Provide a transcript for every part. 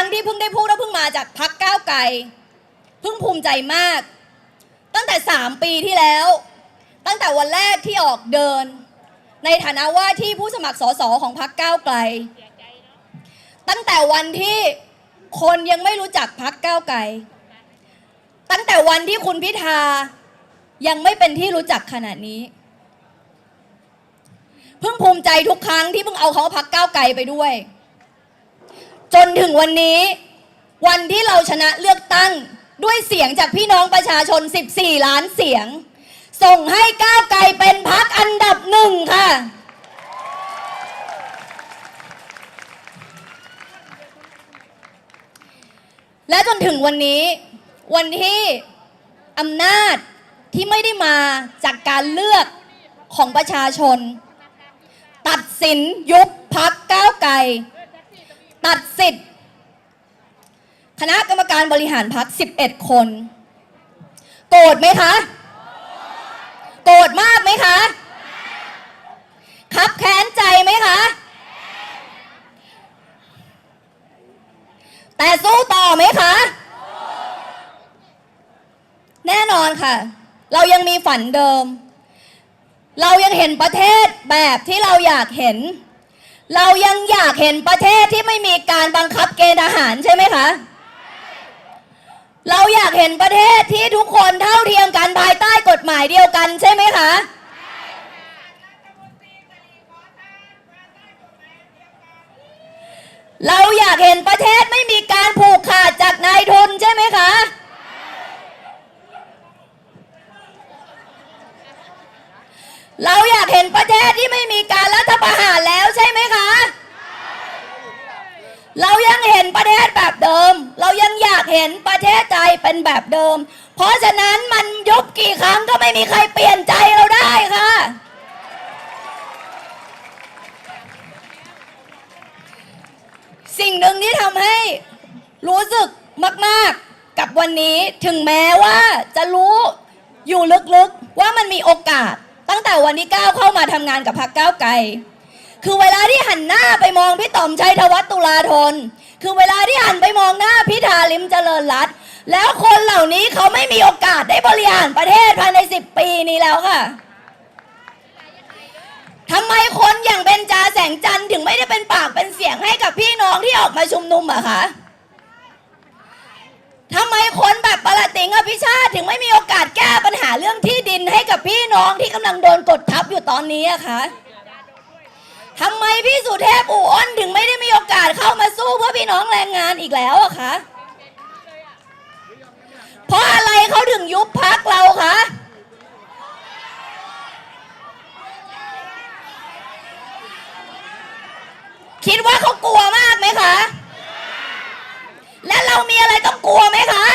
รั้งที่เพิ่งได้พูดแล้วเพิ่งมาจากพักก้าวไกลเพิ่งภูมิใจมาก ตั้งแต่ 3 ปีที่แล้ว ตั้งแต่วันแรกที่ออกเดิน ในฐานะว่าที่ผู้สมัครสสของพักก้าวไกล ตั้งแต่วันที่คนยังไม่รู้จักพักก้าวไกล ตั้งแต่วันที่คุณพิธายังไม่เป็นที่รู้จักขนาดนี้เพิ่งภูมิใจทุกครั้งที่เพิ่งเอาเขาพักก้าวไกลไปด้วย จนถึงวันนี้ วันที่เราชนะเลือกตั้งด้วยเสียงจากพี่น้องประชาชน 14 ล้านเสียง ส่งให้ก้าวไกลเป็นพักอันดับหนึ่งค่ะ และจนถึงวันนี้ วันที่อำนาจที่ไม่ได้มาจากการเลือกของประชาชน ตัดสินยุบพักก้าวไกล ตัดสิทธิ์ คณะกรรมการบริหารพัก 11 คน โกรธไหมคะ โกรธมากไหมคะคับแค้นใจไหมคะ แต่สู้ต่อไหมคะ แน่นอนค่ะ เรายังมีฝันเดิม เรายังเห็นประเทศแบบที่เราอยากเห็น เรายังอยากเห็นประเทศที่ไม่มีการบังคับเกณฑ์ทหารใช่ไหมคะ เราอยากเห็นประเทศที่ทุกคนเท่าเทียมกันภายใต้กฎหมายเดียวกันใช่ไหมคะเราอยากเห็นประเทศไม่มีการผูกขาดจากนายทุนใช่ไหมคะ เราอยากเห็นประเทศที่ไม่มีการรัฐประหารแล้วใช่ไหมคะ เรายังเห็นประเทศแบบเดิม เรายังอยากเห็นประเทศใจเป็นแบบเดิม เพราะฉะนั้นมันยุบกี่ครั้งก็ไม่มีใครเปลี่ยนใจเราได้ค่ะ สิ่งหนึ่งที่ทำให้รู้สึกมาก ๆ กับวันนี้ถึงแม้ว่าจะรู้อยู่ลึกๆว่ามันมีโอกาส ตั้งแต่วันที่ก้าวเข้ามาทำงานกับพรรคก้าวไกล คือเวลาที่หันหน้าไปมองพี่ต่อมชัยธวัฒน์ตุลาธน คือเวลาที่หันไปมองหน้าพิธาลิมเจริญรัตน์แล้วคนเหล่านี้เขาไม่มีโอกาสได้บริหารประเทศภายใน10ปีนี้แล้วค่ะทำไมคนอย่างเบนจาแสงจันทร์ถึงไม่ได้เป็นปากเป็นเสียงให้กับพี่น้องที่ออกมาชุมนุมอะคะทำไมคนแบบประหลัดติงอภิชาติถึงไม่มีโอกาสแก้ปัญหาเรื่องที่ดินให้กับพี่น้องที่กำลังโดนกดทับอยู่ตอนนี้อะคะ ทำไมพี่สุเทพอู่อ้นถึงไม่ได้มีโอกาสเข้ามาสู้เพื่อพี่น้องแรงงานอีกแล้วอะคะ เพราะอะไรเขาถึงยุบพักเราคะ คิดว่าเขากลัวมากไหมคะ และเรามีอะไรต้องกลัวไหมคะ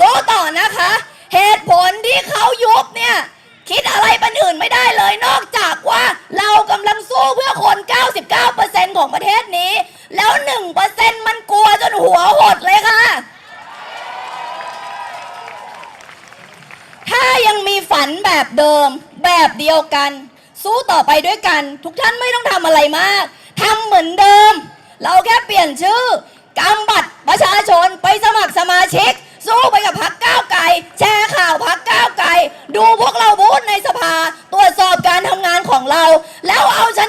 สู้ต่อนะคะ เหตุผลที่เขายุบเนี่ย คิดอะไรเป็นอื่นไม่ได้เลย นอกจากว่าเรากำลังสู้เพื่อคน 99%ของประเทศนี้ แล้ว 1%มันกลัวจนหัวหดเลยค่ะ ถ้ายังมีฝันแบบเดิม แบบเดียวกัน สู้ต่อไปด้วยกัน ทุกท่านไม่ต้องทำอะไรมากทำเหมือนเดิม เราแค่เปลี่ยนชื่อกำบัตรประชาชนไปสมัครสมาชิก สู้ไปกับพักก้าวไกล แชร์ข่าวพักก้าวไกล ดูพวกเราพูดในสภา ตรวจสอบการทำงานของเรา แล้วเอาช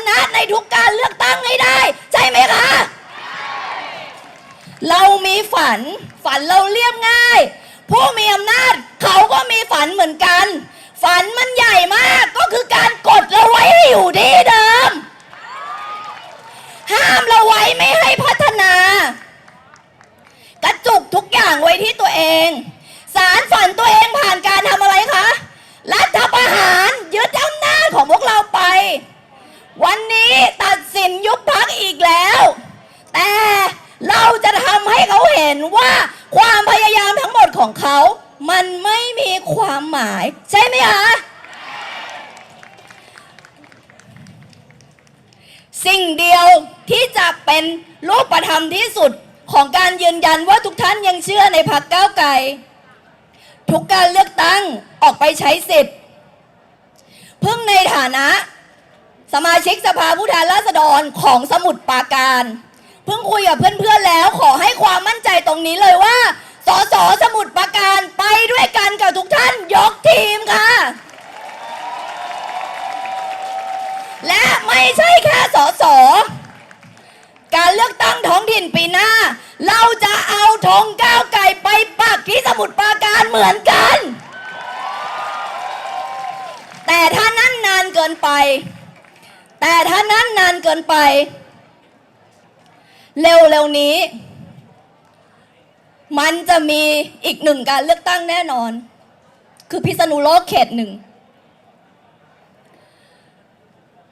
ทุกการเลือกตั้งให้ได้ ใช่ไหมคะ เรามีฝัน ฝันเราเรียบง่าย ผู้มีอำนาจเขาก็มีฝันเหมือนกัน ฝันมันใหญ่มากก็คือการกดเราไว้ให้อยู่ที่เดิม ห้ามเราไว้ไม่ให้พัฒนา กระจุกทุกอย่างไว้ที่ตัวเอง สารฝันตัวเองผ่านการทำอะไรคะ รัฐประหารยึดอำนาจของพวกเราไป วันนี้ตัดสินยุบพักอีกแล้ว แต่เราจะทำให้เขาเห็นว่าความพยายามทั้งหมด ของเขา มันไม่มีความหมาย ใช่ไหมคะสิ่งเดียวที่จะเป็นรูปธรรมที่สุดของการยืนยันว่าทุกท่านยังเชื่อในพรรคก้าวไกลทุกการเลือกตั้งออกไปใช้สิทธิ์เพิ่งในฐานะ สมาชิกสภาผู้แทนราษฎรของสมุทรปราการ เพิ่งคุยกับเพื่อนๆแล้วขอให้ความมั่นใจตรงนี้เลยว่า สสมุทรปราการไปด้วยกันกับทุกท่านยกทีมค่ะ และไม่ใช่แค่สสการเลือกตั้งท้องถิ่นปีหน้า เราจะเอาธงก้าวไก่ไปปักที่สมุทรปราการเหมือนกัน แต่ถ้านั้นนานเกินไป แต่ถ้านั้นนานเกินไป เร็วๆนี้ มันจะมีอีกหนึ่งการเลือกตั้งแน่นอน คือพิษณุโลกเขตหนึ่ง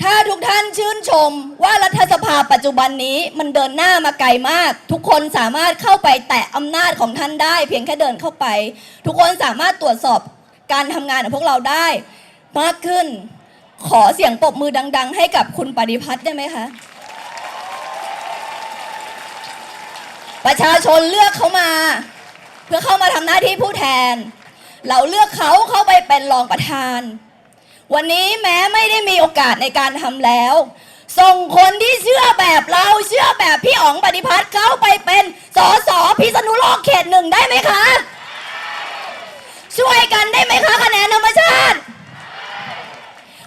ถ้าทุกท่านชื่นชมว่ารัฐสภาปัจจุบันนี้มันเดินหน้ามาไกลมาก ทุกคนสามารถเข้าไปแตะอำนาจของท่านได้ เพียงแค่เดินเข้าไป ทุกคนสามารถตรวจสอบการทำงานของพวกเราได้ มากขึ้น ขอเสียงปรบมือดัง ๆ ให้กับคุณปฏิพัฒน์ได้ไหมคะ ประชาชนเลือกเขามา เพื่อเข้ามาทำหน้าที่ผู้แทน เราเลือกเขาเข้าไปเป็นรองประธาน วันนี้แม้ไม่ได้มีโอกาสในการทำแล้ว ส่งคนที่เชื่อแบบเราเชื่อแบบพี่อ๋องปฏิพัฒน์เข้าไปเป็นสสพิษณุโลกเขตหนึ่งได้ไหมคะ ช่วยกันได้ไหมคะคะแนนธรรมชาติ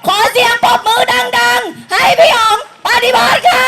ขอเสียงปรบมือดังๆ ให้พี่อ๋องปฏิพัฒน์ค่ะ